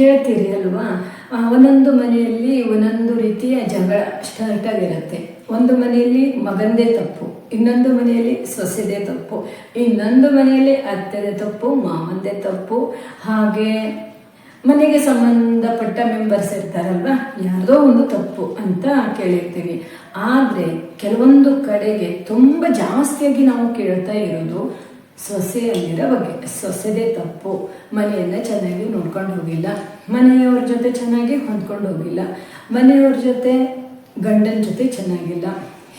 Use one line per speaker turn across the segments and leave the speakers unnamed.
ಕೇಳ್ತೀರಿ ಅಲ್ವಾ? ಒಂದೊಂದು ಮನೆಯಲ್ಲಿ ಒಂದೊಂದು ರೀತಿಯ ಜಗಳ ಸ್ಟಾರ್ಟ್ ಆಗಿರುತ್ತೆ ಒಂದು ಮನೆಯಲ್ಲಿ ಮಗಂದೇ ತಪ್ಪು, ಇನ್ನೊಂದು ಮನೆಯಲ್ಲಿ ಸೊಸೆದೇ ತಪ್ಪು, ಇನ್ನೊಂದು ಮನೆಯಲ್ಲಿ ಅತ್ತೆದೇ ತಪ್ಪು, ಮಾವಂದೇ ತಪ್ಪು. ಹಾಗೆ ಮನೆಗೆ ಸಂಬಂಧಪಟ್ಟ ಮೆಂಬರ್ಸ್ ಇರ್ತಾರಲ್ವ? ಯಾರ್ದೋ ಒಂದು ತಪ್ಪು ಅಂತ ಕೇಳಿರ್ತೀವಿ ಆದರೆ ಕೆಲವೊಂದು ಕಡೆಗೆ ತುಂಬ ಜಾಸ್ತಿಯಾಗಿ ನಾವು ಕೇಳ್ತಾ ಇರೋದು ಸೊಸೆಯಲ್ಲಿರೋ ಬಗ್ಗೆ, ಸೊಸೆದೇ ತಪ್ಪು. ಮನೆಯನ್ನು ಚೆನ್ನಾಗಿ ನೋಡ್ಕೊಂಡು ಹೋಗಿಲ್ಲ. ಮನೆಯವ್ರ ಜೊತೆ ಚೆನ್ನಾಗಿ ಹೊಂದ್ಕೊಂಡು ಹೋಗಿಲ್ಲ. ಮನೆಯವ್ರ ಜೊತೆ, ಗಂಡನ ಜೊತೆ ಚೆನ್ನಾಗಿಲ್ಲ.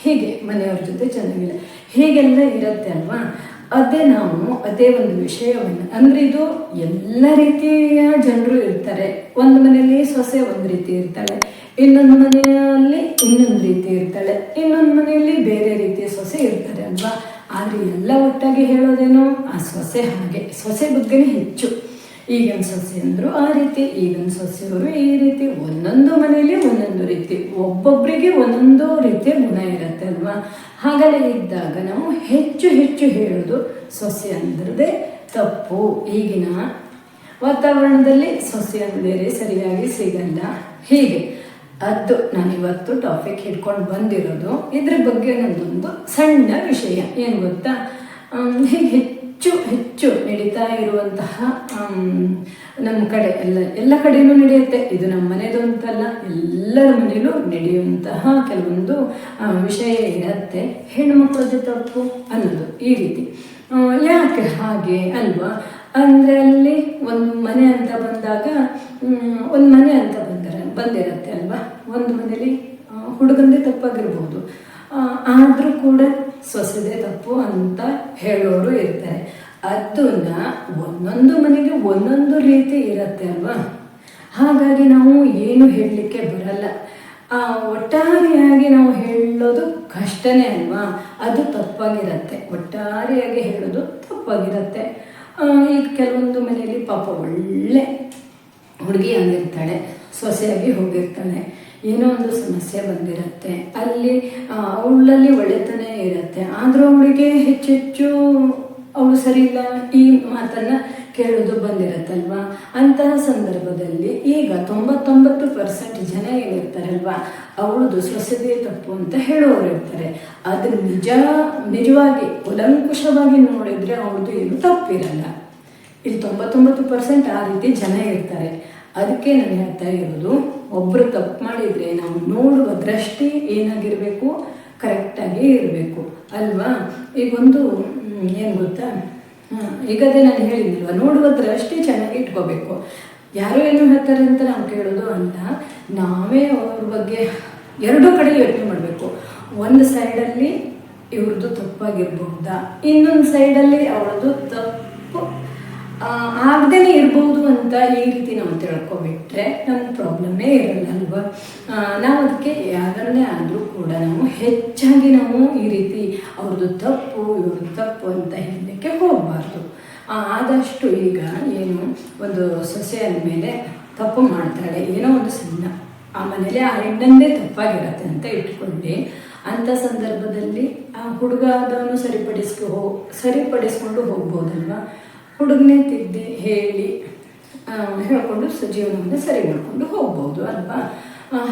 ಹೀಗೆ ಮನೆಯವ್ರ ಜೊತೆ ಚೆನ್ನಾಗಿಲ್ಲ. ಹೀಗೆಲ್ಲ ಇರುತ್ತೆ ಅಲ್ವಾ? ಅದೇ ನಾವು, ಅದೇ ಒಂದು ವಿಷಯವನ್ನು. ಅಂದರೆ ಇದು ಎಲ್ಲ ರೀತಿಯ ಜನರು ಇರ್ತಾರೆ. ಒಂದು ಮನೆಯಲ್ಲಿ ಸೊಸೆ ಒಂದು ರೀತಿ ಇರ್ತಾಳೆ. ಇನ್ನೊಂದು ಮನೆಯಲ್ಲಿ ಇನ್ನೊಂದು ರೀತಿ ಇರ್ತಾಳೆ. ಇನ್ನೊಂದು ಮನೆಯಲ್ಲಿ ಬೇರೆ ರೀತಿಯ ಸೊಸೆ ಇರ್ತಾರೆ ಅಲ್ವಾ? ಆದರೆ ಎಲ್ಲ ಒಟ್ಟಾಗಿ ಹೇಳೋದೇನೋ? ಆ ಸೊಸೆ ಹಾಗೆ. ಸೊಸೆ ಬಗ್ಗೆನೇ ಹೆಚ್ಚು. ಈಗಿನ ಸೊಸೆ ಅಂದರು ಆ ರೀತಿ, ಈಗಿನ ಸೊಸೆಯವರು ಈ ರೀತಿ. ಒಂದೊಂದು ಮನೆಯಲ್ಲಿ ಒಂದೊಂದು ರೀತಿ. ಒಬ್ಬೊಬ್ಬರಿಗೆ ಒಂದೊಂದು ರೀತಿಯ ಗುಣ ಇರುತ್ತೆ ಅಲ್ವಾ? ಹಾಗೆಲ್ಲ ಇದ್ದಾಗ ನಾವು ಹೆಚ್ಚು ಹೆಚ್ಚು ಹೇಳೋದು ಸೊಸೆ ಅಂದ್ರದೇ ತಪ್ಪು. ಈಗಿನ ವಾತಾವರಣದಲ್ಲಿ ಸೊಸೆ ಅಂದರೆ ಸರಿಯಾಗಿ ಸಿಗಲ್ಲ. ಹೀಗೆ. ಅದು ನಾನು ಇವತ್ತು ಟಾಪಿಕ್ ಹಿಡ್ಕೊಂಡು ಬಂದಿರೋದು. ಇದ್ರ ಬಗ್ಗೆ ನನ್ನದೊಂದು ಸಣ್ಣ ವಿಷಯ. ಏನು ಗೊತ್ತಾ? ಹೆಚ್ಚು ಹೆಚ್ಚು ನಡೀತಾ ಇರುವಂತಹ ನಮ್ಮ ಕಡೆ ಎಲ್ಲ ಎಲ್ಲ ಕಡೆಯೂ ನಡೆಯುತ್ತೆ. ಇದು ನಮ್ಮ ಮನೆದು ಅಂತಲ್ಲ ಎಲ್ಲರ ಮನೆಯಲ್ಲೂ ನಡೆಯುವಂತಹ ಕೆಲವೊಂದು ವಿಷಯ ಇರುತ್ತೆ. ಹೆಣ್ಮಕ್ಳದ್ದು ತಪ್ಪು ಅನ್ನೋದು ಈ ರೀತಿ. ಯಾಕೆ ಹಾಗೆ ಅಲ್ವಾ? ಅಂದರೆ ಅಲ್ಲಿ ಒಂದು ಮನೆ ಅಂತ ಬಂದಾಗ ಒಂದು ಮನೆ ಅಂತ ಬಂದಿರತ್ತೆ ಅಲ್ವಾ? ಒಂದು ಮನೇಲಿ ಹುಡುಗಂದೆ ತಪ್ಪಾಗಿರ್ಬೋದು. ಆದರೂ ಕೂಡ ಸೊಸೆದೇ ತಪ್ಪು ಅಂತ ಹೇಳೋರು ಇರ್ತಾರೆ. ಅದನ್ನ ಒಂದೊಂದು ಮನೆಗೆ ಒಂದೊಂದು ರೀತಿ ಇರುತ್ತೆ ಅಲ್ವಾ? ಹಾಗಾಗಿ ನಾವು ಏನು ಹೇಳಲಿಕ್ಕೆ ಬರಲ್ಲ. ಆ, ಒಟ್ಟಾರೆಯಾಗಿ ನಾವು ಹೇಳೋದು ಕಷ್ಟನೇ ಅಲ್ವಾ? ಅದು ತಪ್ಪಾಗಿರತ್ತೆ. ಒಟ್ಟಾರೆಯಾಗಿ ಹೇಳೋದು ತಪ್ಪಾಗಿರತ್ತೆ. ಈಗ ಕೆಲವೊಂದು ಮನೆಯಲ್ಲಿ ಪಾಪ ಒಳ್ಳೆ ಹುಡುಗಿ ಆಗಿರ್ತಾಳೆ ಸೊಸೆಯಾಗಿ ಹೋಗಿರ್ತಾನೆ ಏನೋ ಒಂದು ಸಮಸ್ಯೆ ಬಂದಿರುತ್ತೆ. ಅಲ್ಲಿ ಅವಳಲ್ಲಿ ಒಳ್ಳೆತನ ಇರುತ್ತೆ. ಆದರೂ ಅವಳಿಗೆ ಹೆಚ್ಚೆಚ್ಚು ಅವಳು ಸರಿ ಇಲ್ಲ ಈ ಮಾತನ್ನ ಕೇಳೋದು ಬಂದಿರತ್ತಲ್ವಾ? ಅಂತಹ ಸಂದರ್ಭದಲ್ಲಿ ಈಗ ತೊಂಬತ್ತೊಂಬತ್ತು ಪರ್ಸೆಂಟ್ ಜನ ಏನಿರ್ತಾರಲ್ವಾ, ಅವಳದು ಸೊಸೆದೇ ತಪ್ಪು ಅಂತ ಹೇಳೋರು ಇರ್ತಾರೆ. ಅದು ನಿಜ, ನಿಜವಾಗಿ ಉಲಂಕುಷವಾಗಿ ನೋಡಿದ್ರೆ ಅವಳದು ಏನು ತಪ್ಪಿರಲ್ಲ. ಇಲ್ಲಿ ತೊಂಬತ್ತೊಂಬತ್ತು ಪರ್ಸೆಂಟ್ ಆ ರೀತಿ ಜನ ಇರ್ತಾರೆ. ಅದಕ್ಕೆ ನಾನು ಹೇಳ್ತಾ ಇರೋದು ಒಬ್ಬರು ತಪ್ಪು ಮಾಡಿದರೆ ನಾವು ನೋಡುವ ದೃಷ್ಟಿ ಏನಾಗಿರಬೇಕು ಕರೆಕ್ಟಾಗಿ ಇರಬೇಕು. ಅಲ್ವಾ? ಈಗೊಂದು ಏನು ಗೊತ್ತಾ? ಈಗ ಅದೇ ನಾನು ಹೇಳಿದ್ನಲ್ವ ನೋಡುವ ದೃಷ್ಟಿ ಚೆನ್ನಾಗಿ ಇಟ್ಕೋಬೇಕು. ಯಾರು ಏನು ಹೇಳ್ತಾರೆ ಅಂತ ನಾವು ಕೇಳೋದು ಅಲ್ಲ, ನಾವೇ ಅವ್ರ ಬಗ್ಗೆ ಎರಡೂ ಕಡೆ ಯೋಚನೆ ಮಾಡಬೇಕು. ಒಂದು ಸೈಡಲ್ಲಿ ಇವ್ರದ್ದು ತಪ್ಪಾಗಿರ್ಬಹುದಾ? ಇನ್ನೊಂದು ಸೈಡಲ್ಲಿ ಅವ್ರದ್ದು ತಪ್ಪು ಆಗದೇ ಇರ್ಬೋದು ಅಂತ ಈ ರೀತಿ ನಾವು ತಿಳ್ಕೊಬಿಟ್ರೆ ನಮ್ಮ ಪ್ರಾಬ್ಲಮ್ಮೇ ಇರಲ್ಲ ಅಲ್ವಾ ನಾವು ಅದಕ್ಕೆ ಯಾರನ್ನೇ ಆದರೂ ಕೂಡ ನಾವು ಹೆಚ್ಚಾಗಿ ನಾವು ಈ ರೀತಿ ಅವ್ರದ್ದು ತಪ್ಪು ಇವ್ರದ್ದು ತಪ್ಪು ಅಂತ ಹೇಳಲಿಕ್ಕೆ ಹೋಗಬಾರ್ದು. ಆದಷ್ಟು ಈಗ ಏನು ಒಂದು ಸೊಸೆ ಅಂದಮೇಲೆ ತಪ್ಪು ಮಾಡ್ತಾಳೆ, ಏನೋ ಒಂದು ಸಣ್ಣ, ಆ ಮನೇಲಿ ಆ ಹೆಣ್ಣಂದೇ ತಪ್ಪಾಗಿರತ್ತೆ ಅಂತ ಇಟ್ಕೊಂಡು ಅಂಥ ಸಂದರ್ಭದಲ್ಲಿ ಆ ಹುಡುಗ ಅದನ್ನು ಸರಿಪಡಿಸ್ಕೊ ಸರಿಪಡಿಸ್ಕೊಂಡು ಹೋಗ್ಬೋದಲ್ವಾ? ಹುಡುಗನೇ ತಿದ್ದಿ ಹೇಳಿ ಹೇಳ್ಕೊಂಡು ಜೀವನವನ್ನು ಸರಿ ಮಾಡಿಕೊಂಡು ಹೋಗ್ಬೋದು ಅಲ್ವಾ?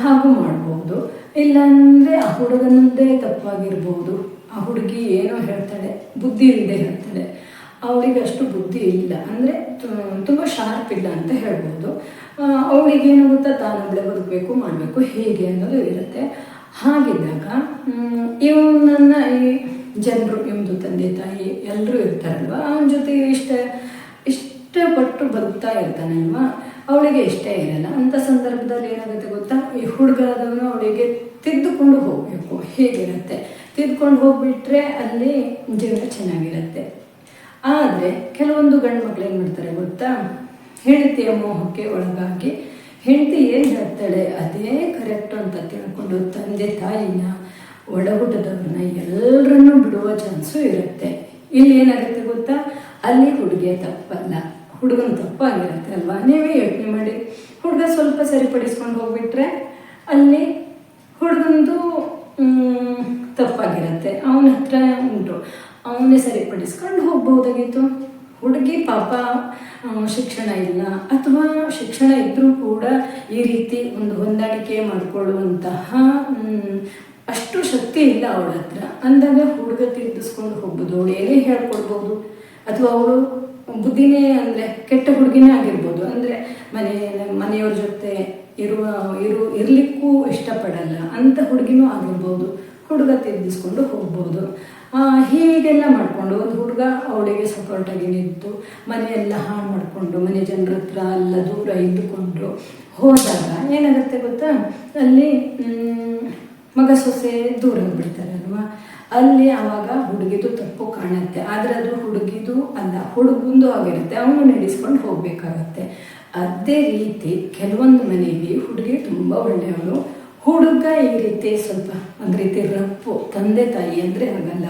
ಹಾಗೂ ಮಾಡ್ಬೋದು. ಇಲ್ಲಾಂದರೆ ಆ ಹುಡುಗನದ್ದೇ ತಪ್ಪಾಗಿರ್ಬೋದು. ಆ ಹುಡುಗಿ ಏನೋ ಹೇಳ್ತಾಳೆ, ಬುದ್ಧಿ ಇಲ್ಲದೆ ಹೇಳ್ತಾಳೆ. ಅವಳಿಗೆ ಅಷ್ಟು ಬುದ್ಧಿ ಇಲ್ಲ. ಅಂದರೆ ತುಂಬ ಶಾರ್ಪ್ ಇಲ್ಲ ಅಂತ ಹೇಳ್ಬೋದು. ಅವಳಿಗೆ ಏನು ಗೊತ್ತಾ ತಾನೊಬ್ಬಳೆ ಬದುಕಬೇಕು, ಮಾಡಬೇಕು, ಹೇಗೆ ಅನ್ನೋದು ಇರುತ್ತೆ. ಹಾಗಿದ್ದಾಗ ಇವನನ್ನ ಈ ಜನರು ನಿಮ್ಮದು ತಂದೆ ತಾಯಿ ಎಲ್ಲರೂ ಇರ್ತಾರಲ್ವ? ಅವನ ಜೊತೆ ಇಷ್ಟ, ಇಷ್ಟಪಟ್ಟು ಬದುಕ್ತಾ ಇರ್ತಾನಲ್ವಾ? ಅವಳಿಗೆ ಇಷ್ಟ ಇರಲ್ಲ. ಅಂಥ ಸಂದರ್ಭದಲ್ಲಿ ಏನಾಗುತ್ತೆ ಗೊತ್ತಾ? ಈ ಹುಡುಗರಾದವನು ಅವಳಿಗೆ ತಿದ್ದುಕೊಂಡು ಹೋಗಬೇಕು. ಹೇಗಿರುತ್ತೆ? ತಿದ್ದುಕೊಂಡು ಹೋಗ್ಬಿಟ್ರೆ ಅಲ್ಲಿ ಜೀವನ ಚೆನ್ನಾಗಿರುತ್ತೆ. ಆದರೆ ಕೆಲವೊಂದು ಗಂಡು ಮಕ್ಳು ಏನು ಮಾಡ್ತಾರೆ ಗೊತ್ತಾ? ಹೆಂಡತಿಯ ಮೋಹಕ್ಕೆ ಒಳಗಾಗಿ ಹೆಂಡತಿ ಏನು ಹೇಳ್ತಾಳೆ? ಅದೇ ಕರೆಕ್ಟ್ ಅಂತ ತಿಳ್ಕೊಂಡು ತಂದೆ ತಾಯಿನ ಒಡಹುಟ್ಟದವ್ರನ್ನ ಎಲ್ಲರನ್ನೂ ಬಿಡುವ ಚಾನ್ಸು ಇರುತ್ತೆ. ಇಲ್ಲಿ ಏನಾಗುತ್ತೆ ಗೊತ್ತಾ? ಅಲ್ಲಿ ಹುಡುಗಿಯ ತಪ್ಪಲ್ಲ. ಹುಡುಗನ ತಪ್ಪಾಗಿರುತ್ತೆ ಅಲ್ವಾ? ನೀವೇ ಯೋಚನೆ ಮಾಡಿ. ಹುಡುಗ ಸ್ವಲ್ಪ ಸರಿಪಡಿಸ್ಕೊಂಡು ಹೋಗ್ಬಿಟ್ರೆ ಅಲ್ಲಿ ಹುಡುಗಂದು ತಪ್ಪಾಗಿರುತ್ತೆ. ಅವನ ಹತ್ರ ಉಂಟು. ಅವನೇ ಸರಿಪಡಿಸ್ಕೊಂಡು ಹೋಗ್ಬೋದಾಗಿತ್ತು ಹುಡುಗಿ ಪಾಪ ಶಿಕ್ಷಣ ಇಲ್ಲ. ಅಥವಾ ಶಿಕ್ಷಣ ಇದ್ದರೂ ಕೂಡ ಈ ರೀತಿ ಒಂದು ಹೊಂದಾಣಿಕೆ ಮಾಡಿಕೊಳ್ಳುವಂತಹ ಅಷ್ಟು ಶಕ್ತಿ ಇಲ್ಲ ಅವಳ ಹತ್ರ. ಅಂದಾಗ ಹುಡುಗ ತಿದ್ದಿಸ್ಕೊಂಡು ಹೋಗ್ಬೋದು. ಅವಳು ಏನೇ ಹೇಳ್ಕೊಡ್ಬೋದು? ಅಥವಾ ಅವಳು ಬುದ್ಧಿನೇ ಅಂದರೆ ಕೆಟ್ಟ ಹುಡುಗಿನೇ ಆಗಿರ್ಬೋದು. ಅಂದರೆ ಮನೆ ಮನೆಯವ್ರ ಜೊತೆ ಇರುವ, ಇರು, ಇರಲಿಕ್ಕೂ ಇಷ್ಟಪಡಲ್ಲ. ಅಂಥ ಹುಡುಗಿನೂ ಆಗಿರ್ಬೋದು. ಹುಡುಗ ತಿದ್ದಿಸ್ಕೊಂಡು ಹೋಗ್ಬೋದು. ಹೀಗೆಲ್ಲ ಮಾಡಿಕೊಂಡು ಒಂದು ಹುಡುಗ ಅವಳಿಗೆ ಸಪೋರ್ಟಾಗಿ ನಿಂತು ಮನೆಯೆಲ್ಲ ಹಾಳು ಮಾಡಿಕೊಂಡು ಮನೆ ಜನರ ಹತ್ರ ಎಲ್ಲ ದೂರ ಇದ್ದುಕೊಂಡು ಹೋದಾಗ ಏನಾಗುತ್ತೆ ಗೊತ್ತಾ? ಅಲ್ಲಿ ಮಗ ಸೊಸೆ ದೂರ ಬಿಡ್ತಾರೆ ಅಲ್ವಾ? ಅಲ್ಲಿ ಆವಾಗ ಹುಡುಗಿದು ತಪ್ಪು ಕಾಣುತ್ತೆ. ಆದರೆ ಅದು ಹುಡುಗಿದು ಅಲ್ಲ, ಹುಡುಗಂದು ಆಗಿರುತ್ತೆ. ಅವನು ನಡೆಸ್ಕೊಂಡು ಹೋಗಬೇಕಾಗತ್ತೆ. ಅದೇ ರೀತಿ ಕೆಲವೊಂದು ಮನೆಯಲ್ಲಿ ಹುಡುಗಿ ತುಂಬ ಒಳ್ಳೆಯವಳು. ಹುಡುಗ ಈ ರೀತಿ ಸ್ವಲ್ಪ ಒಂದು ರೀತಿ ರಪ್ಪು, ತಂದೆ ತಾಯಿ ಅಂದರೆ ಆಗಲ್ಲ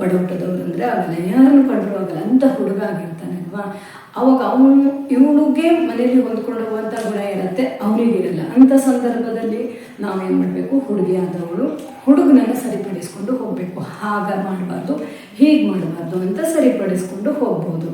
ಒಡಹುಟ್ಟದವ್ರು ಅಂದರೆ ಆಗಲ್ಲ ಯಾರನ್ನು ಕಂಡ್ರೂ ಆಗಲ್ಲ ಅಂತ ಹುಡುಗ ಆಗಿರ್ತಾನಲ್ವಾ ಅವಾಗ ಅವನು ಇವಳಿಗೆ ಮನೆಯಲ್ಲಿ ಹೊಂದ್ಕೊಂಡು ಹೋಗುವಂಥ ಗುಣ ಇರುತ್ತೆ ಅವನಿಗಿರಲ್ಲ ಅಂಥ ಸಂದರ್ಭದಲ್ಲಿ ನಾವೇನು ಮಾಡಬೇಕು? ಹುಡುಗಿ ಆದವಳು ಹುಡುಗನನ್ನು ಸರಿಪಡಿಸ್ಕೊಂಡು ಹೋಗಬೇಕು. ಹಾಗ ಮಾಡಬಾರ್ದು, ಹೀಗೆ ಮಾಡಬಾರ್ದು ಅಂತ ಸರಿಪಡಿಸ್ಕೊಂಡು ಹೋಗ್ಬೋದು.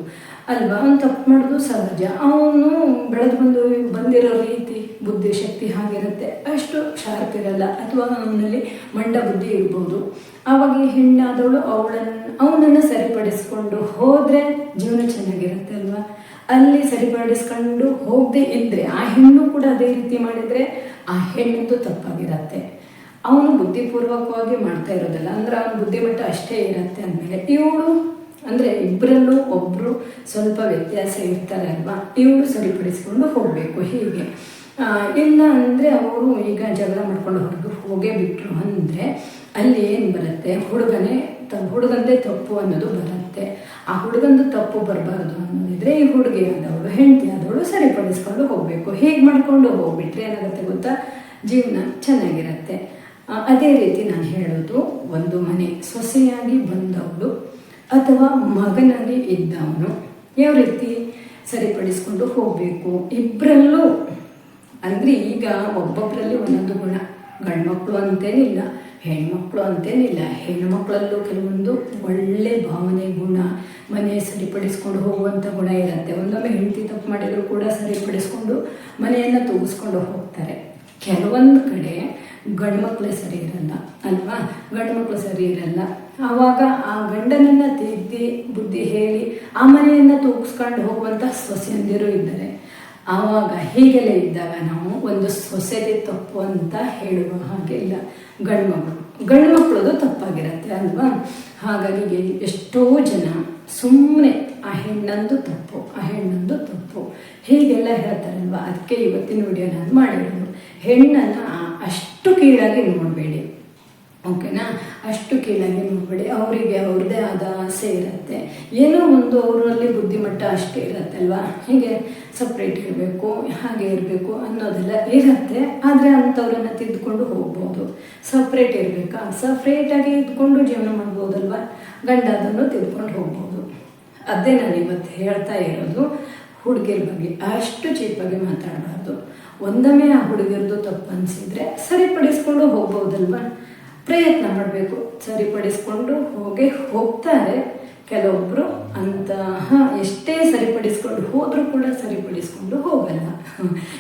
ಅಲ್ವಾ? ಅವ್ನು ತಪ್ಪು ಮಾಡೋದು ಸಹಜ. ಅವನು ಬೆಳೆದು ಬಂದು ಬಂದಿರೋ ರೀತಿ, ಬುದ್ಧಿ, ಶಕ್ತಿ ಹಾಗಿರುತ್ತೆ. ಅಷ್ಟು ಶಾರ್ಪ್ ಇರಲ್ಲ ಅಥವಾ ಅವನಲ್ಲಿ ಮಂಡ ಬುದ್ಧಿ ಇರ್ಬೋದು. ಆವಾಗ ಹೆಣ್ಣಾದವಳು ಅವಳನ್ನು ಅವನನ್ನು ಸರಿಪಡಿಸ್ಕೊಂಡು ಹೋದರೆ ಜೀವನ ಚೆನ್ನಾಗಿರುತ್ತೆ ಅಲ್ವಾ? ಅಲ್ಲಿ ಸರಿಪಡಿಸ್ಕೊಂಡು ಹೋಗದೆ ಇದ್ದರೆ ಆ ಹೆಣ್ಣು ಕೂಡ ಅದೇ ರೀತಿ ಮಾಡಿದರೆ ಆ ಹೆಣ್ಣಂತೂ ತಪ್ಪಾಗಿರತ್ತೆ. ಅವನು ಬುದ್ಧಿಪೂರ್ವಕವಾಗಿ ಮಾಡ್ತಾ ಇರೋದಿಲ್ಲ. ಅಂದ್ರೆ ಅವನ ಬುದ್ಧಿಮಟ್ಟ ಅಷ್ಟೇ ಇರುತ್ತೆ ಅಂದಮೇಲೆ. ಇವಳು ಅಂದರೆ ಇಬ್ಬರಲ್ಲೂ ಒಬ್ಬರು ಸ್ವಲ್ಪ ವ್ಯತ್ಯಾಸ ಇರ್ತಾರೆ ಅಲ್ವಾ? ಇವರು ಸರಿಪಡಿಸ್ಕೊಂಡು ಹೋಗಬೇಕು ಹೀಗೆ. ಇಲ್ಲ ಅಂದರೆ ಅವರು ಈಗ ಜಗಳ ಮಾಡ್ಕೊಂಡು ಹೊರಗೆ ಹೋಗೇ ಬಿಟ್ಟರು ಅಂದರೆ ಅಲ್ಲಿ ಏನು ಬರುತ್ತೆ? ಹುಡುಗನೇ ತ, ಹುಡುಗಂದೇ ತಪ್ಪು ಅನ್ನೋದು ಬರುತ್ತೆ. ಆ ಹುಡುಗಂದು ತಪ್ಪು ಬರಬಾರ್ದು ಅನ್ನೋದಿದ್ರೆ ಈ ಹುಡುಗಿ ಆದವಳು ಹೆಂಡತಿ ಆದವಳು ಸರಿಪಡಿಸ್ಕೊಂಡು ಹೋಗಬೇಕು. ಹೇಗೆ ಮಾಡ್ಕೊಂಡು ಹೋಗ್ಬಿಟ್ರೆ ಏನಾಗುತ್ತೆ ಗೊತ್ತಾ? ಜೀವನ ಚೆನ್ನಾಗಿರುತ್ತೆ. ಅದೇ ರೀತಿ ನಾನು ಹೇಳೋದು, ಒಂದು ಮನೆ, ಸೊಸೆಯಾಗಿ ಬಂದವಳು ಅಥವಾ ಮಗನಾಗಿ ಇದ್ದವನು ಯಾವ ರೀತಿ ಸರಿಪಡಿಸ್ಕೊಂಡು ಹೋಗಬೇಕು? ಇಬ್ಬರಲ್ಲೂ ಅಂದರೆ ಈಗ ಒಬ್ಬೊಬ್ಬರಲ್ಲಿ ಒಂದೊಂದು ಗುಣ. ಗಂಡ್ಮಕ್ಳು ಅಂತೇನಿಲ್ಲ, ಹೆಣ್ಮಕ್ಳು ಅಂತೇನಿಲ್ಲ. ಹೆಣ್ಮಕ್ಳಲ್ಲೂ ಕೆಲವೊಂದು ಒಳ್ಳೆ ಭಾವನೆ, ಗುಣ, ಮನೆ ಸರಿಪಡಿಸ್ಕೊಂಡು ಹೋಗುವಂಥ ಗುಣ ಇರುತ್ತೆ. ಒಂದೊಮ್ಮೆ ಹೆಂಡತಿ ತಪ್ಪು ಮಾಡಿದರೂ ಕೂಡ ಸರಿಪಡಿಸ್ಕೊಂಡು ಮನೆಯನ್ನು ತೂಗಿಸ್ಕೊಂಡು ಹೋಗ್ತಾರೆ. ಕೆಲವೊಂದು ಕಡೆ ಗಂಡ್ಮಕ್ಳೇ ಸರಿ ಇರಲ್ಲ, ಅಲ್ವಾ? ಗಂಡ್ಮಕ್ಳು ಸರಿ ಇರಲ್ಲ. ಆವಾಗ ಆ ಗಂಡನನ್ನು ತಿದ್ದಿ ಬುದ್ಧಿ ಹೇಳಿ ಆ ಮನೆಯನ್ನು ತೂಗಿಸ್ಕೊಂಡು ಹೋಗುವಂಥ ಸೊಸೆಯಂದಿರು ಇದ್ದಾರೆ. ಆವಾಗ ಹೀಗೆಲ್ಲ ಇದ್ದಾಗ ನಾವು ಒಂದು ಸೊಸೆಗೆ ತಪ್ಪು ಅಂತ ಹೇಳುವ ಹಾಗೆ ಇಲ್ಲ. ಗಂಡು ಮಕ್ಕಳು ಗಂಡು ಮಕ್ಕಳದು ತಪ್ಪಾಗಿರುತ್ತೆ, ಅಲ್ವಾ? ಹಾಗಾಗಿ ಎಷ್ಟೋ ಜನ ಸುಮ್ಮನೆ ಆ ಹೆಣ್ಣಂದು ತಪ್ಪು, ಆ ಹೆಣ್ಣಂದು ತಪ್ಪು ಹೀಗೆಲ್ಲ ಹೇಳ್ತಾರಲ್ವ? ಅದಕ್ಕೆ ಇವತ್ತಿನ ವಿಡಿಯೋ ನಾನು ಮಾಡಿರೋದು. ಹೆಣ್ಣನ್ನು ಅಷ್ಟು ಕೀಳಾಗಿ ನೋಡಬೇಡಿ. ಓಕೆನಾ? ಅಷ್ಟು ಕೀಳಾಗಿ ನೋಡಬೇಡಿ. ಅವರಿಗೆ ಅವ್ರದ್ದೇ ಆದ ಆಸೆ ಇರುತ್ತೆ. ಏನೋ ಒಂದು ಅವರಲ್ಲಿ ಬುದ್ಧಿಮಟ್ಟ ಅಷ್ಟೇ ಇರುತ್ತೆ ಅಲ್ವಾ ಹೀಗೆ ಸಪ್ರೇಟ್ ಇರಬೇಕು, ಹಾಗೆ ಇರಬೇಕು ಅನ್ನೋದೆಲ್ಲ ಇರುತ್ತೆ. ಆದರೆ ಅಂಥವ್ರನ್ನ ತಿದ್ದುಕೊಂಡು ಹೋಗ್ಬೋದು. ಸಪ್ರೇಟ್ ಇರಬೇಕಾ? ಸಪ್ರೇಟಾಗಿ ಇದ್ಕೊಂಡು ಜೀವನ ಮಾಡ್ಬೋದಲ್ವಾ? ಗಂಡದನ್ನು ತಿದ್ಕೊಂಡು ಹೋಗ್ಬೋದು. ಅದೇ ನಾನು ಇವತ್ತು ಹೇಳ್ತಾ ಇರೋದು ಹುಡುಗಿಯರ ಬಗ್ಗೆ ಅಷ್ಟು ಚೀಪಾಗಿ ಮಾತಾಡಬಾರ್ದು. ಒಂದೊಮ್ಮೆ ಆ ಹುಡುಗಿರ್ದು ತಪ್ಪು ಅನಿಸಿದರೆ ಸರಿಪಡಿಸ್ಕೊಂಡು ಹೋಗ್ಬೋದಲ್ವ? ಪ್ರಯತ್ನ ಮಾಡಬೇಕು. ಸರಿಪಡಿಸ್ಕೊಂಡು ಹೋಗಿ ಹೋಗ್ತಾರೆ ಕೆಲವೊಬ್ಬರು ಅಂತ. ಎಷ್ಟೇ ಸರಿಪಡಿಸ್ಕೊಂಡು ಹೋದರೂ ಕೂಡ ಸರಿಪಡಿಸ್ಕೊಂಡು ಹೋಗಲ್ಲ.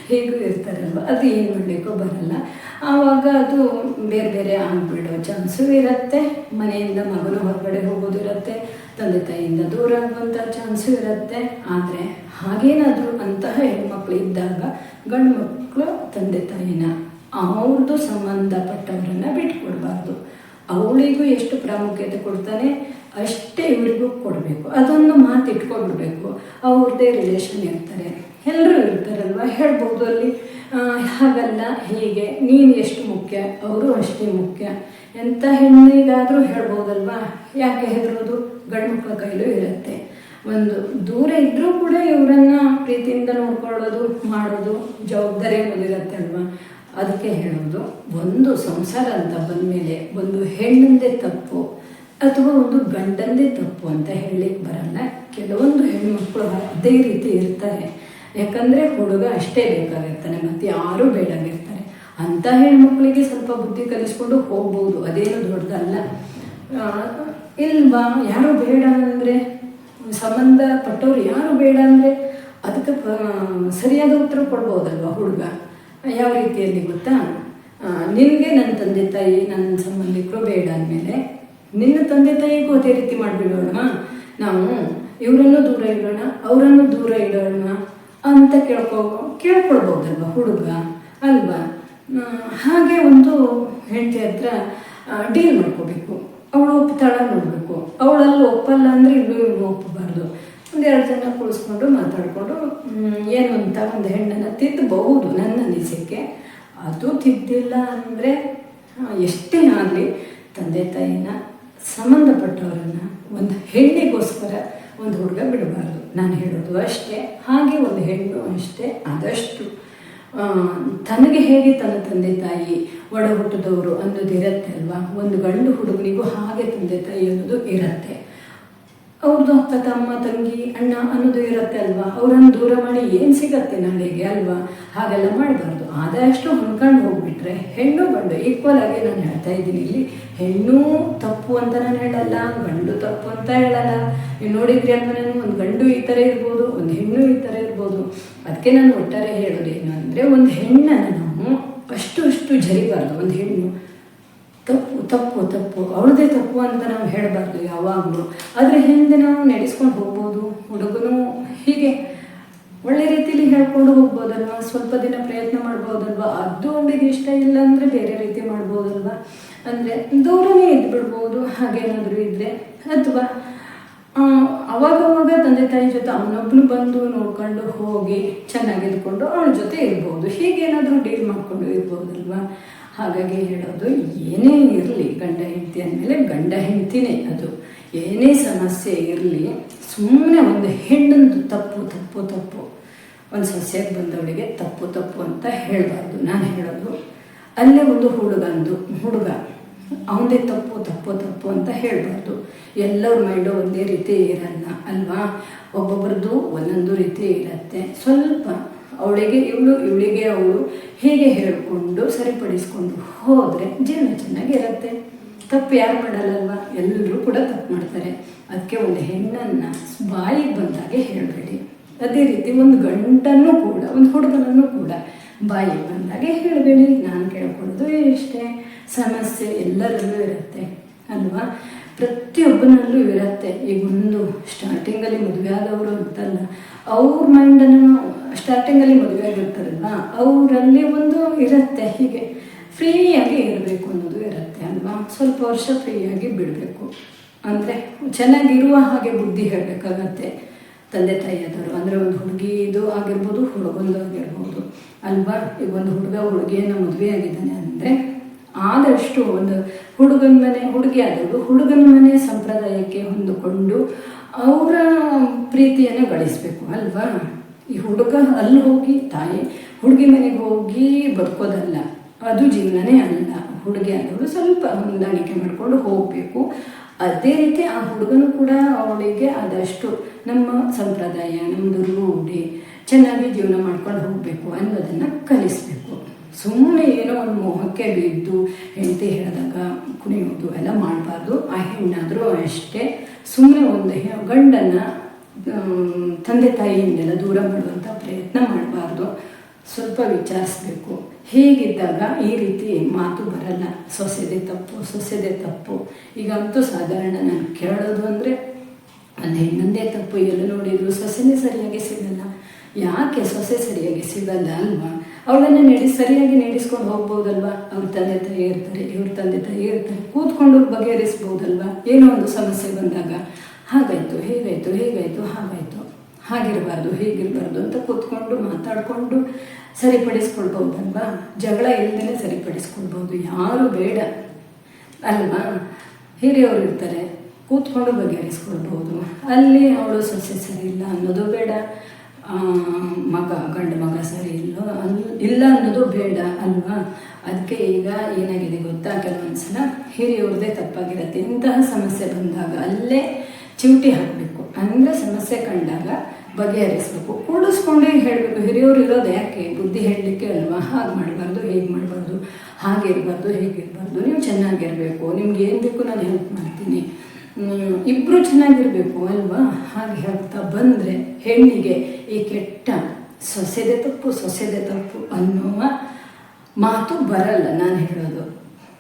ಹೇಗೂ ಇರ್ತಾರಲ್ವ? ಅದು ಏನು ಮಾಡಲಿಕ್ಕೂ ಬರಲ್ಲ. ಆವಾಗ ಅದು ಬೇರೆ ಬೇರೆ ಆಗ್ಬಿಡೋ ಚಾನ್ಸು ಇರುತ್ತೆ. ಮನೆಯಿಂದ ಮಗನ ಹೊರಗಡೆ ಹೋಗೋದು ಇರುತ್ತೆ ತಂದೆ ತಾಯಿಯಿಂದ ದೂರ ಆಗುವಂಥ ಚಾನ್ಸು ಇರುತ್ತೆ. ಆದರೆ ಹಾಗೇನಾದರೂ ಅಂತಹ ಹೆಣ್ಮಕ್ಳು ಇದ್ದಾಗ ಗಂಡು ಮಕ್ಕಳು ತಂದೆ ತಾಯಿನ ಅವ್ರದ್ದು ಸಂಬಂಧಪಟ್ಟವರನ್ನು ಬಿಟ್ಕೊಡ್ಬಾರ್ದು. ಅವಳಿಗೂ ಎಷ್ಟು ಪ್ರಾಮುಖ್ಯತೆ ಕೊಡ್ತಾನೆ ಅಷ್ಟೇ ಇವರಿಗೂ ಕೊಡಬೇಕು. ಅದೊಂದು ಮಾತು ಇಟ್ಕೊಂಡ್ಬಿಡ್ಬೇಕು. ಅವ್ರದ್ದೇ ರಿಲೇಷನ್ ಇರ್ತಾರೆ. ಎಲ್ಲರೂ ಇರ್ತಾರಲ್ವ? ಹೇಳ್ಬೋದು ಅಲ್ಲಿ. ಹಾಗಲ್ಲ, ಹೀಗೆ? ನೀನು ಎಷ್ಟು ಮುಖ್ಯ? ಅವರು ಅಷ್ಟೇ ಮುಖ್ಯ. ಎಂಥ ಹೆಣ್ಣಿಗಾದರೂ ಹೇಳ್ಬೋದಲ್ವ? ಯಾಕೆ ಹೆದರೋದು? ಗಂಡು ಮಕ್ಕಳ ಕೈಲೂ ಇರುತ್ತೆ. ಒಂದು ದೂರ ಇದ್ದರೂ ಕೂಡ ಇವರನ್ನ ಪ್ರೀತಿಯಿಂದ ನೋಡ್ಕೊಳ್ಳೋದು, ಮಾಡೋದು, ಜವಾಬ್ದಾರಿ ಅನ್ನೋದಿರುತ್ತೆ ಅಲ್ವಾ? ಅದಕ್ಕೆ ಹೇಳೋದು, ಒಂದು ಸಂಸಾರ ಅಂತ ಬಂದಮೇಲೆ ಒಂದು ಹೆಣ್ಣಂದೇ ತಪ್ಪು ಅಥವಾ ಒಂದು ಗಂಡಂದೇ ತಪ್ಪು ಅಂತ ಹೇಳಲಿಕ್ಕೆ ಬರಲ್ಲ. ಕೆಲವೊಂದು ಹೆಣ್ಮಕ್ಳು ಅದೇ ರೀತಿ ಇರ್ತಾರೆ. ಯಾಕಂದರೆ ಹುಡುಗ ಅಷ್ಟೇ ಬೇಕಾಗಿರ್ತಾನೆ ಮತ್ತು ಯಾರೂ ಬೇಡಾಗಿರ್ತಾರೆ. ಅಂಥ ಹೆಣ್ಮಕ್ಳಿಗೆ ಸ್ವಲ್ಪ ಬುದ್ಧಿ ಕಲಿಸ್ಕೊಂಡು ಹೋಗ್ಬೋದು. ಅದೇನು ದೊಡ್ಡದಲ್ಲ. ಇಲ್ವಾ? ಯಾರು ಬೇಡ ಅಂದರೆ? ಸಂಬಂಧಪಟ್ಟವ್ರು ಯಾರು ಬೇಡ ಅಂದರೆ ಅದಕ್ಕೆ ಸರಿಯಾದ ಉತ್ತರ ಕೊಡ್ಬೋದಲ್ವ ಹುಡುಗ? ಯಾವ ರೀತಿಯಲ್ಲಿ ಗೊತ್ತಾ? ನಿನಗೆ ನನ್ನ ತಂದೆ ತಾಯಿ ನನ್ನ ಸಂಬಂಧಿಕರು ಬೇಡ ಅಂದಮೇಲೆ ನಿನ್ನ ತಂದೆ ತಾಯಿಗೂ ಅದೇ ರೀತಿ ಮಾಡಿಬಿಡೋಣ. ನಾವು ಇವರನ್ನು ದೂರ ಇಡೋಣ, ಅವರನ್ನು ದೂರ ಇಡೋಣ ಅಂತ ಕೇಳ್ಕೊ, ಕೇಳ್ಕೊಳ್ಬೋದಲ್ವ ಹುಡುಗ? ಅಲ್ವಾ? ಹಾಗೆ ಒಂದು ಹೆಂಡತಿ ಹತ್ರ ಡೀಲ್ ಮಾಡ್ಕೋಬೇಕು. ಅವಳು ಒಪ್ತಾಳ ನೋಡಬೇಕು. ಅವಳಲ್ಲಿ ಒಪ್ಪಲ್ಲ ಅಂದರೆ ಇಲ್ಲೂ ಇವ್ರು ಒಪ್ಪಬಾರ್ದು ಒಂದೆರಡು ಜನ ಕುಳಿಸ್ಕೊಂಡು ಮಾತಾಡಿಕೊಂಡು ಏನು ಅಂತ ಒಂದು ಹೆಣ್ಣನ್ನು ತಿದ್ದಬಹುದು ನನ್ನ ಅನಿಸಿಕೆ ಅದು ತಿದ್ದಿಲ್ಲ ಅಂದರೆ ಎಷ್ಟೇ ಆಗಲಿ ತಂದೆ ತಾಯಿನ ಸಂಬಂಧಪಟ್ಟವರನ್ನು ಒಂದು ಹೆಣ್ಣಿಗೋಸ್ಕರ ಒಂದು ಹುಡುಗ ಬಿಡಬಾರ್ದು. ನಾನು ಹೇಳೋದು ಅಷ್ಟೇ. ಹಾಗೆ ಒಂದು ಹೆಣ್ಣು ಅಷ್ಟೇ. ಆದಷ್ಟು ತನಗೆ ಹೇಗೆ ತನ್ನ ತಂದೆ ತಾಯಿ ಒಡ ಹುಟ್ಟಿದವರು ಅನ್ನೋದು ಇರುತ್ತೆ ಅಲ್ವಾ? ಒಂದು ಗಂಡು ಹುಡುಗನಿಗೂ ಹಾಗೆ ತಂದೆ ತಾಯಿ ಅನ್ನೋದು ಇರುತ್ತೆ. ಅವ್ರದ್ದು ಅಕ್ಕ ತಮ್ಮ, ತಂಗಿ, ಅಣ್ಣ ಅನ್ನೋದು ಇರುತ್ತೆ ಅಲ್ವಾ? ಅವರನ್ನು ದೂರ ಮಾಡಿ ಏನು ಸಿಗತ್ತೆ ನನಗೆ ಅಲ್ವಾ? ಹಾಗೆಲ್ಲ ಮಾಡಬಾರ್ದು. ಆದಷ್ಟು ಹೊಂದ್ಕೊಂಡು ಹೋಗ್ಬಿಟ್ರೆ ಹೆಣ್ಣು ಗಂಡು ಈಕ್ವಲ್ ಆಗಿ ನಾನು ಹೇಳ್ತಾ ಇದ್ದೀನಿ ಇಲ್ಲಿ, ಹೆಣ್ಣು ತಪ್ಪು ಅಂತ ನಾನು ಹೇಳಲ್ಲ, ಗಂಡು ತಪ್ಪು ಅಂತ ಹೇಳಲ್ಲ. ನೀವು ನೋಡಿದ್ರಿ ಅಂದ್ರೆ ನಾನು? ಒಂದು ಗಂಡು ಈ ಥರ ಇರ್ಬೋದು, ಒಂದು ಹೆಣ್ಣು ಈ ಥರ ಇರ್ಬೋದು. ಅದಕ್ಕೆ ನಾನು ಒಟ್ಟಾರೆ ಹೇಳೋದು ಏನು ಅಂದರೆ, ಒಂದು ಹೆಣ್ಣನ್ನು ನಾವು ಅಷ್ಟು ಅಷ್ಟು ಜರಿಬಾರ್ದು. ಒಂದು ಹೆಣ್ಣು ತಪ್ಪು ತಪ್ಪು ತಪ್ಪು. ಅವ್ರದ್ದೇ ತಪ್ಪು ಅಂತ ನಾವು ಹೇಳಬಾರ್ದು ಯಾವಾಗಲೂ. ಆದರೆ ಹಿಂದೆ ನಾವು ನಡೆಸ್ಕೊಂಡು ಹೋಗ್ಬೋದು? ಹುಡುಗನು ಹೀಗೆ ಒಳ್ಳೆ ರೀತಿಯಲ್ಲಿ ಹೇಳ್ಕೊಂಡು ಹೋಗ್ಬೋದಲ್ವಾ? ಸ್ವಲ್ಪ ದಿನ ಪ್ರಯತ್ನ ಮಾಡ್ಬೋದಲ್ವಾ? ಅದು ಅವಳಿಗೆ ಇಷ್ಟ ಇಲ್ಲ ಅಂದರೆ ಬೇರೆ ರೀತಿ ಮಾಡ್ಬೋದಲ್ವಾ? ಅಂದರೆ ದೂರನೇ ಇದ್ಬಿಡ್ಬೋದು ಹಾಗೇನಾದರೂ ಇದ್ದರೆ ಅಥವಾ ಅವಾಗವಾಗ ತಂದೆ ತಾಯಿ ಜೊತೆ ಅವನೊಬ್ಬನು ಬಂದು ನೋಡ್ಕೊಂಡು ಹೋಗಿ ಚೆನ್ನಾಗಿದ್ಕೊಂಡು ಅವಳ ಜೊತೆ ಇರ್ಬೋದು. ಹೀಗೇನಾದರೂ ಡೀಲ್ ಮಾಡಿಕೊಂಡು ಇರ್ಬೋದಲ್ವಾ? ಹಾಗಾಗಿ ಹೇಳೋದು, ಏನೇ ಇರಲಿ ಗಂಡ ಹೆಂಡತಿ ಅಂದಮೇಲೆ ಗಂಡ ಹೆಂಡತಿನೇ ಅದು. ಏನೇ ಸಮಸ್ಯೆ ಇರಲಿ ಸುಮ್ಮನೆ ಒಂದು ಹೆಣ್ಣಂದು ತಪ್ಪು ತಪ್ಪು ತಪ್ಪು. ಒಂದು ಸಸ್ಯಕ್ಕೆ ಬಂದವಳಿಗೆ ತಪ್ಪು ತಪ್ಪು ಅಂತ ಹೇಳಬಾರ್ದು. ನಾನು ಹೇಳೋದು, ಅಲ್ಲೇ ಒಂದು ಹುಡುಗಂದು, ಹುಡುಗ, ಅವನದೇ ತಪ್ಪು ತಪ್ಪು ತಪ್ಪು ಅಂತ ಹೇಳಬಾರ್ದು. ಎಲ್ಲರ ಮೈಂಡು ಒಂದೇ ರೀತಿ ಇರಲ್ಲ ಅಲ್ವಾ? ಒಬ್ಬೊಬ್ರದ್ದು ಒಂದೊಂದು ರೀತಿ ಇರುತ್ತೆ. ಸ್ವಲ್ಪ ಅವಳಿಗೆ ಇವಳು, ಇವಳಿಗೆ ಅವಳು ಹೀಗೆ ಹೇಳಿಕೊಂಡು ಸರಿಪಡಿಸ್ಕೊಂಡು ಹೋದರೆ ಜೀವನ ಚೆನ್ನಾಗಿರುತ್ತೆ ತಪ್ಪು ಯಾರು ಮಾಡಲ್ಲಲ್ವಾ? ಎಲ್ಲರೂ ಕೂಡ ತಪ್ಪು ಮಾಡ್ತಾರೆ. ಅದಕ್ಕೆ ಒಂದು ಹೆಣ್ಣನ್ನು ಬಾಯಿಗೆ ಬಂದಾಗೆ ಹೇಳಬೇಡಿ. ಅದೇ ರೀತಿ ಒಂದು ಗಂಟನ್ನು ಕೂಡ, ಒಂದು ಹುಡುಗನನ್ನು ಕೂಡ ಬಾಯಿಗೆ ಬಂದಾಗೆ ಹೇಳಬೇಡಿ. ನಾನು ಕೇಳ್ಕೊಳ್ಳೋದು ಇಷ್ಟೇ. ಸಮಸ್ಯೆ ಎಲ್ಲರಲ್ಲೂ ಇರುತ್ತೆ, ಅಲ್ವಾ? ಪ್ರತಿಯೊಬ್ಬನಲ್ಲೂ ಇರುತ್ತೆ. ಈಗ ಒಂದು ಸ್ಟಾರ್ಟಿಂಗಲ್ಲಿ ಮದುವೆ ಆದವರು ಅಂತಲ್ಲ, ಅವ್ರ ಮೈಂಡನ್ನು ಸ್ಟಾರ್ಟಿಂಗಲ್ಲಿ ಮದುವೆ ಆಗಿರ್ತಾರಲ್ವ ಅವರಲ್ಲಿ ಒಂದು ಇರುತ್ತೆ ಹೀಗೆ ಫ್ರೀಯಾಗಿ ಇರಬೇಕು ಅನ್ನೋದು ಇರುತ್ತೆ ಅಲ್ವಾ? ಸ್ವಲ್ಪ ವರ್ಷ ಫ್ರೀಯಾಗಿ ಬಿಡಬೇಕು. ಅಂದರೆ ಚೆನ್ನಾಗಿರುವ ಹಾಗೆ ಬುದ್ಧಿ ಹೇಳಬೇಕಾಗತ್ತೆ. ತಂದೆ ತಾಯಿಯಾದವರು ಅಂದರೆ ಒಂದು ಹುಡುಗಿದು ಆಗಿರ್ಬೋದು ಹುಡುಗಂದು ಆಗಿರ್ಬೋದು ಅಲ್ವಾ? ಈಗ ಒಂದು ಹುಡುಗ ಹುಡುಗಿಯನ್ನು ಮದುವೆ ಆಗಿದ್ದಾನೆ ಅಂದರೆ ಆದಷ್ಟು ಒಂದು ಹುಡುಗನ ಮನೆ ಹುಡುಗಿ ಆದವರು ಹುಡುಗನ ಮನೆ ಸಂಪ್ರದಾಯಕ್ಕೆ ಹೊಂದಿಕೊಂಡು ಅವರ ಪ್ರೀತಿಯನ್ನು ಗಳಿಸಬೇಕು ಅಲ್ವಾ? ಈ ಹುಡುಗ ಅಲ್ಲಿ ಹೋಗಿ, ತಾಯಿ ಹುಡುಗಿ ಮನೆಗೆ ಹೋಗಿ ಬದುಕೋದಲ್ಲ. ಅದು ಜೀವನನೇ ಅಲ್ಲ. ಹುಡುಗಿ ಆದವಳು ಸ್ವಲ್ಪ ಹೊಂದಾಣಿಕೆ ಮಾಡಿಕೊಂಡು ಹೋಗಬೇಕು. ಅದೇ ರೀತಿ ಆ ಹುಡುಗನು ಕೂಡ ಅವಳಿಗೆ ಆದಷ್ಟು ನಮ್ಮ ಸಂಪ್ರದಾಯ ನಮ್ಮದು ರೂಢಿ, ಚೆನ್ನಾಗಿ ಜೀವನ ಮಾಡ್ಕೊಂಡು ಹೋಗಬೇಕು ಅನ್ನೋದನ್ನು ಕಲಿಸ್ಬೇಕು. ಸುಮ್ಮನೆ ಏನೋ ಒಂದು ಮೋಹಕ್ಕೆ ಬಿದ್ದು ಹೆಂಡತಿ ಹೇಳಿದಾಗ ಕುಣಿಯೋದು ಎಲ್ಲ ಮಾಡಬಾರ್ದು. ಆ ಹೆಣ್ಣಾದರೂ ಅಷ್ಟೇ. ಸುಮ್ಮನೆ ಒಂದು ಗಂಡನ್ನು ತಂದೆ ತಾಯಿಯಿಂದೆಲ್ಲ ದೂರ ಮಾಡುವಂಥ ಪ್ರಯತ್ನ ಮಾಡಬಾರ್ದು. ಸ್ವಲ್ಪ ವಿಚಾರಿಸ್ಬೇಕು. ಹೀಗಿದ್ದಾಗ ಈ ರೀತಿ ಮಾತು ಬರಲ್ಲ. ಸೊಸೆದೆ ತಪ್ಪು ಸೊಸೆದೆ ತಪ್ಪು. ಈಗಂತೂ ಸಾಧಾರಣ ನಾನು ಕೇಳೋದು ಅಂದರೆ ಅಲ್ಲಿ ಹೆಣ್ಣಂದೇ ತಪ್ಪು. ಎಲ್ಲ ನೋಡಿದ್ರು ಸೊಸೆನೇ ಸರಿಯಾಗಿ ಸಿಗಲ್ಲ. ಯಾಕೆ ಸೊಸೆ ಸರಿಯಾಗಿ ಸಿಗಲ್ಲ ಅಲ್ವಾ? ಅವಳನ್ನು ನಡಿ, ಸರಿಯಾಗಿ ನಡೆಸ್ಕೊಂಡು ಹೋಗ್ಬೋದಲ್ವಾ? ಅವ್ರ ತಂದೆ ತಾಯಿ ಇರ್ತಾರೆ, ಇವ್ರ ತಂದೆ ತಾಯಿ ಇರ್ತಾರೆ. ಕೂತ್ಕೊಂಡು ಬಗೆಹರಿಸ್ಬೋದಲ್ವಾ? ಏನೋ ಒಂದು ಸಮಸ್ಯೆ ಬಂದಾಗ. ಹಾಗಾಯಿತು, ಹೇಗಾಯಿತು ಹೇಗಾಯಿತು, ಹಾಗಾಯಿತು. ಹಾಗಿರಬಾರ್ದು, ಹೀಗಿರಬಾರ್ದು ಅಂತ ಕೂತ್ಕೊಂಡು, ಮಾತಾಡಿಕೊಂಡು ಸರಿಪಡಿಸ್ಕೊಳ್ಬೋದಲ್ವಾ? ಜಗಳ ಇಲ್ಲದೇ ಸರಿಪಡಿಸ್ಕೊಳ್ಬೋದು, ಯಾರು ಬೇಡ. ಅಲ್ವಾ? ಹಿರಿಯವರು ಇರ್ತಾರೆ, ಕೂತ್ಕೊಂಡು ಬಗೆಹರಿಸ್ಕೊಳ್ಬೋದು. ಅಲ್ಲಿ ಅವಳು ಸೊಸೆ ಸರಿ ಇಲ್ಲ ಅನ್ನೋದು ಬೇಡ. ಮಗ, ಗಂಡು ಮಗ ಸರಿ ಇಲ್ಲ, ಅನ್, ಇಲ್ಲ ಅನ್ನೋದು ಬೇಡ, ಅಲ್ವಾ? ಅದಕ್ಕೆ ಈಗ ಏನಾಗಿದೆ ಗೊತ್ತಾ? ಕೆಲವೊಂದು ಸಲ ಹಿರಿಯವ್ರದ್ದೇ ತಪ್ಪಾಗಿರುತ್ತೆ. ಇಂತಹ ಸಮಸ್ಯೆ ಬಂದಾಗ ಅಲ್ಲೇ ಚಿಮಟಿ ಹಾಕಬೇಕು. ಅಂದರೆ ಸಮಸ್ಯೆ ಕಂಡಾಗ ಬಗೆಹರಿಸ್ಬೇಕು. ಕೂಡಿಸ್ಕೊಂಡೇ ಹೇಳಬೇಕು. ಹಿರಿಯವರು ಇರೋದು ಯಾಕೆ? ಬುದ್ಧಿ ಹೇಳಲಿಕ್ಕೆ ಅಲ್ವಾ? ಹಾಗೆ ಮಾಡಬಾರ್ದು, ಹೇಗೆ ಮಾಡಬಾರ್ದು? ಹಾಗೆ ಇರಬಾರ್ದು ಹೇಗಿರಬಾರ್ದು ನೀವು ಚೆನ್ನಾಗಿರಬೇಕು. ನಿಮ್ಗೆ ಏನು ಬೇಕು ನಾನು ಹೆಲ್ಪ್ ಮಾಡ್ತೀನಿ. ಇಬ್ಬರು ಚೆನ್ನಾಗಿರಬೇಕು ಅಲ್ವಾ? ಹಾಗೆ ಹೇಳ್ತಾ ಬಂದರೆ ಹೆಣ್ಣಿಗೆ ಈ ಕೆಟ್ಟ ಸೊಸೆದೆ ತಪ್ಪು ಸೊಸೆದೆ ತಪ್ಪು ಅನ್ನುವ ಮಾತು ಬರಲ್ಲ ನಾನು ಹೇಳೋದು.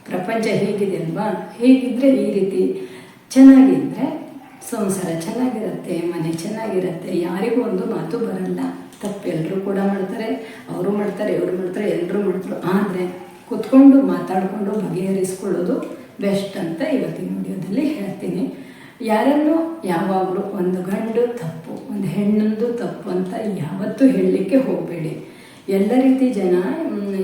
ಪ್ರಪಂಚ ಹೇಗಿದೆ ಅಲ್ವಾ? ಹೇಗಿದ್ರೆ ಈ ರೀತಿ ಚೆನ್ನಾಗಿದ್ದರೆ ಸಂಸಾರ ಚೆನ್ನಾಗಿರುತ್ತೆ, ಮನೆ ಚೆನ್ನಾಗಿರುತ್ತೆ, ಯಾರಿಗೂ ಒಂದು ಮಾತು ಬರಲ್ಲ. ತಪ್ಪು ಎಲ್ಲರೂ ಕೂಡ ಮಾಡ್ತಾರೆ, ಅವರು ಮಾಡ್ತಾರೆ, ಇವರು ಮಾಡ್ತಾರೆ ಎಲ್ಲರೂ ಮಾಡ್ತಾರೆ. ಆದರೆ ಕುತ್ಕೊಂಡು ಮಾತಾಡಿಕೊಂಡು ಬಗೆಹರಿಸ್ಕೊಳ್ಳೋದು ಬೆಸ್ಟ್ ಅಂತ ಇವತ್ತಿನ ವಿಡಿಯೋದಲ್ಲಿ ಹೇಳ್ತೀನಿ. ಯಾರನ್ನು ಯಾವಾಗಲೂ ಒಂದು ಗಂಡು ತಪ್ಪು, ಒಂದು ಹೆಣ್ಣೊಂದು ತಪ್ಪು ಅಂತ ಯಾವತ್ತೂ ಹೇಳಲಿಕ್ಕೆ ಹೋಗಬೇಡಿ. ಎಲ್ಲ ರೀತಿ ಜನ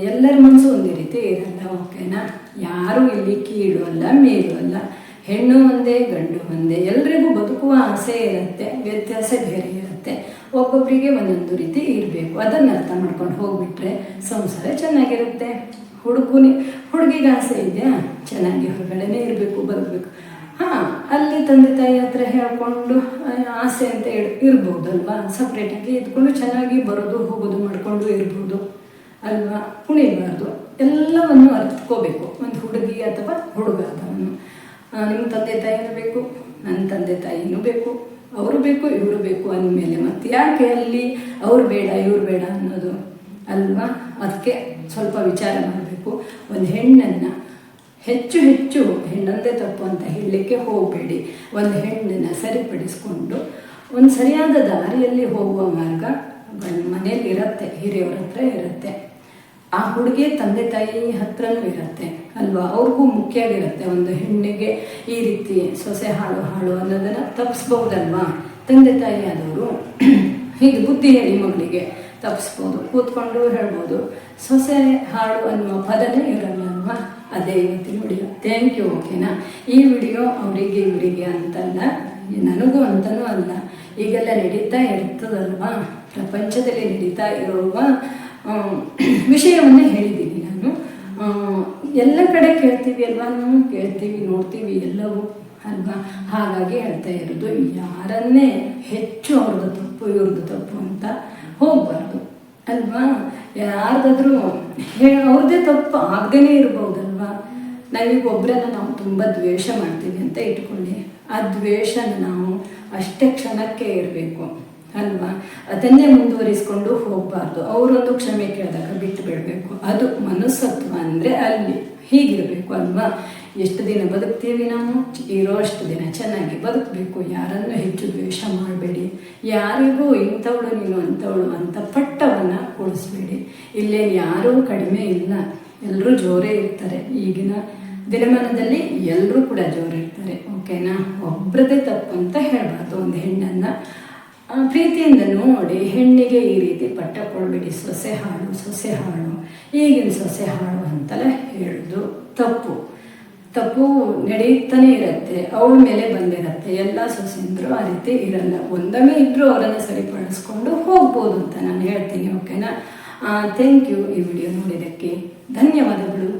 ಎಲ್ಲರ ಮನಸ್ಸು ಒಂದೇ ರೀತಿ ಇರಲ್ಲ ಓಕೆನಾ ಯಾರು ಇಲ್ಲಿ ಕೀಳು ಅಲ್ಲ, ಮೇಲು ಅಲ್ಲ. ಹೆಣ್ಣು ಒಂದೇ, ಗಂಡು ಒಂದೇ. ಎಲ್ರಿಗೂ ಬದುಕುವ ಆಸೆ ಇರುತ್ತೆ, ವ್ಯತ್ಯಾಸ ಬೇರೆ ಇರುತ್ತೆ. ಒಬ್ಬೊಬ್ಬರಿಗೆ ಒಂದೊಂದು ರೀತಿ ಇರಬೇಕು. ಅದನ್ನು ಅರ್ಥ ಮಾಡ್ಕೊಂಡು ಹೋಗ್ಬಿಟ್ರೆ ಸಂಸಾರ ಚೆನ್ನಾಗಿರುತ್ತೆ. ಹುಡುಗನಿ, ಹುಡುಗಿಗೆ ಆಸೆ ಇದೆಯಾ? ಚೆನ್ನಾಗಿ ಹೊರಗಡೆನೇ ಇರಬೇಕು, ಬರಬೇಕು. ಹಾಂ, ಅಲ್ಲಿ ತಂದೆ ತಾಯಿ ಹತ್ರ ಹೇಳ್ಕೊಂಡು ಆಸೆ ಅಂತ ಇರ್ಬೋದಲ್ವಾ? ಸಪ್ರೇಟಾಗಿ ಇದ್ಕೊಂಡು ಚೆನ್ನಾಗಿ ಬರೋದು, ಹೋಗೋದು, ಮಾಡಿಕೊಂಡು ಇರ್ಬೋದು. ಅಲ್ವಾ? ಕುಣಿಬಾರ್ದು ಎಲ್ಲವನ್ನು ಅರ್ಥಕೋಬೇಕು ಒಂದು ಹುಡುಗಿ ಅಥವಾ ಹುಡುಗ ಆದವನು. ನಿಮ್ಮ ತಂದೆ ತಾಯಿನೂ ಬೇಕು, ನನ್ನ ತಂದೆ ತಾಯಿನೂ ಬೇಕು, ಅವರು ಬೇಕು, ಇವರು ಬೇಕು ಅಂದಮೇಲೆ ಮತ್ತೆ ಯಾಕೆ ಅಲ್ಲಿ ಅವ್ರು ಬೇಡ, ಇವ್ರು ಬೇಡ ಅನ್ನೋದು ಅಲ್ವಾ? ಅದಕ್ಕೆ ಸ್ವಲ್ಪ ವಿಚಾರ ಮಾಡಬೇಕು. ಒಂದು ಹೆಣ್ಣನ್ನು ಹೆಚ್ಚು ಹೆಚ್ಚು ಹೆಣ್ಣಂದೇ ತಪ್ಪು ಅಂತ ಹೇಳಲಿಕ್ಕೆ ಹೋಗಬೇಡಿ. ಒಂದು ಹೆಣ್ಣನ್ನು ಸರಿಪಡಿಸ್ಕೊಂಡು ಒಂದು ಸರಿಯಾದ ದಾರಿಯಲ್ಲಿ ಹೋಗುವ ಮಾರ್ಗ ಮನೆಯಲ್ಲಿ ಇರುತ್ತೆ, ಹಿರಿಯವ್ರ ಹತ್ರ ಇರುತ್ತೆ. ಆ ಹುಡುಗಿ ತಂದೆ ತಾಯಿ ಹತ್ರನೂ ಇರುತ್ತೆ, ಅಲ್ವಾ? ಅವ್ರಿಗೂ ಮುಖ್ಯ ಆಗಿರುತ್ತೆ ಒಂದು ಹೆಣ್ಣಿಗೆ ಈ ರೀತಿ ಸೊಸೆ ಹಾಳು ಹಾಳು ಅನ್ನೋದನ್ನು ತಪ್ಪಿಸ್ಬೋದಲ್ವಾ ತಂದೆ ತಾಯಿ ಆದವರು ಹೀಗೆ ಬುದ್ಧಿ ಹೇಳಿ ಮಗಳಿಗೆ ತಪ್ಪಿಸ್ಬೋದು ಕೂತ್ಕೊಂಡು ಹೇಳ್ಬೋದು, ಸೊಸೆ ಹಾಡು ಅನ್ನುವ ಪದನೇ ಇರಲ್ಲ ಅಲ್ವಾ? ಅದೇ ರೀತಿ ನೋಡಿ ಥ್ಯಾಂಕ್ ಯು ಓಕೆನಾ ಈ ವಿಡಿಯೋ ಅವರಿಗೆ, ಇವರಿಗೆ ಅಂತಲ್ಲ, ನನಗೂ ಅಂತನೂ ಅಲ್ಲ. ಈಗೆಲ್ಲ ನಡೀತಾ ಇರ್ತದಲ್ವಾ? ಪ್ರಪಂಚದಲ್ಲಿ ನಡೀತಾ ಇರುವ ವಿಷಯವನ್ನೇ ಹೇಳಿದ್ದೀನಿ ನಾನು. ಎಲ್ಲ ಕಡೆ ಕೇಳ್ತೀವಿ ಅಲ್ವಾ? ನಾವು ಕೇಳ್ತೀವಿ, ನೋಡ್ತೀವಿ ಎಲ್ಲವೂ, ಅಲ್ವಾ? ಹಾಗಾಗಿ ಹೇಳ್ತಾ ಇರೋದು, ಯಾರನ್ನೇ ಹೆಚ್ಚು ಅವ್ರದ್ದು ತಪ್ಪು, ಇವ್ರದ್ದು ತಪ್ಪು ಅಂತ ಹೋಗಬಾರ್ದು, ಅಲ್ವಾ? ಯಾರ್ದಾದ್ರೂ ಅವ್ರದ್ದೇ ತಪ್ಪು ಆಗದೇ ಇರ್ಬೋದಲ್ವಾ? ನಾವೀಗ ಒಬ್ಬರನ್ನ ನಾವು ತುಂಬ ದ್ವೇಷ ಮಾಡ್ತೀವಿ ಅಂತ ಇಟ್ಕೊಳ್ಳಿ. ಆ ದ್ವೇಷನ ನಾವು ಅಷ್ಟೇ ಕ್ಷಣಕ್ಕೆ ಇರಬೇಕು. ಅಲ್ವಾ? ಅದನ್ನೇ ಮುಂದುವರಿಸ್ಕೊಂಡು ಹೋಗಬಾರ್ದು. ಅವರೊಂದು ಕ್ಷಮೆ ಕೇಳಿದಾಗ ಬಿಟ್ಟು ಬಿಡಬೇಕು. ಅದು ಮನಸ್ಸತ್ವ ಅಂದರೆ ಅಲ್ಲಿ. ಹೀಗಿರಬೇಕು ಅಲ್ವಾ? ಎಷ್ಟು ದಿನ ಬದುಕ್ತೀವಿ ನಾವು? ಇರೋ ಅಷ್ಟು ದಿನ ಚೆನ್ನಾಗಿ ಬದುಕಬೇಕು. ಯಾರನ್ನು ಹೆಚ್ಚು ದ್ವೇಷ ಮಾಡಬೇಡಿ. ಯಾರಿಗೂ ಇಂಥವಳು ನೀನು ಅಂಥವಳು ಅಂತ ಪಟ್ಟವನ್ನು ಕೊಡಿಸ್ಬೇಡಿ. ಇಲ್ಲೇ ಯಾರೂ ಕಡಿಮೆ ಇಲ್ಲ. ಎಲ್ಲರೂ ಜೋರೇ ಇರ್ತಾರೆ ಈಗಿನ ದಿನಮಾನದಲ್ಲಿ. ಎಲ್ಲರೂ ಕೂಡ ಜೋರಿರ್ತಾರೆ. ಓಕೆನಾ? ಒಬ್ಬರದೇ ತಪ್ಪು ಅಂತ ಹೇಳಬಾರ್ದು. ಒಂದು ಹೆಣ್ಣನ್ನು ಪ್ರೀತಿಯಿಂದ ನೋಡಿ ಹೆಣ್ಣಿಗೆ ಈ ರೀತಿ ಪಟ್ಟ ಕೊಡಬೇಡಿ ಸೊಸೆ ಹಾಳು ಸೊಸೆ ಹಾಳು, ಈಗಿನ ಸೊಸೆ ಹಾಳು ಅಂತಲೇ ಹೇಳಿದ್ರು ತಪ್ಪು. ತಪ್ಪು ನಡೆಯುತ್ತಾನೆ ಇರುತ್ತೆ, ಅವಳ ಮೇಲೆ ಬಂದಿರತ್ತೆ, ಎಲ್ಲ ಸೊಸೆಂದರು ಆ ರೀತಿ ಇರಲ್ಲ. ಒಂದೊಮ್ಮೆ ಇದ್ದರೂ ಅವರನ್ನು ಸರಿಪಡಿಸ್ಕೊಂಡು ಹೋಗ್ಬೋದು ಅಂತ ನಾನು ಹೇಳ್ತೀನಿ ಓಕೆನಾ ಥ್ಯಾಂಕ್ ಯು ಈ ವಿಡಿಯೋ ನೋಡಿದ್ದಕ್ಕೆ. ಧನ್ಯವಾದಗಳು.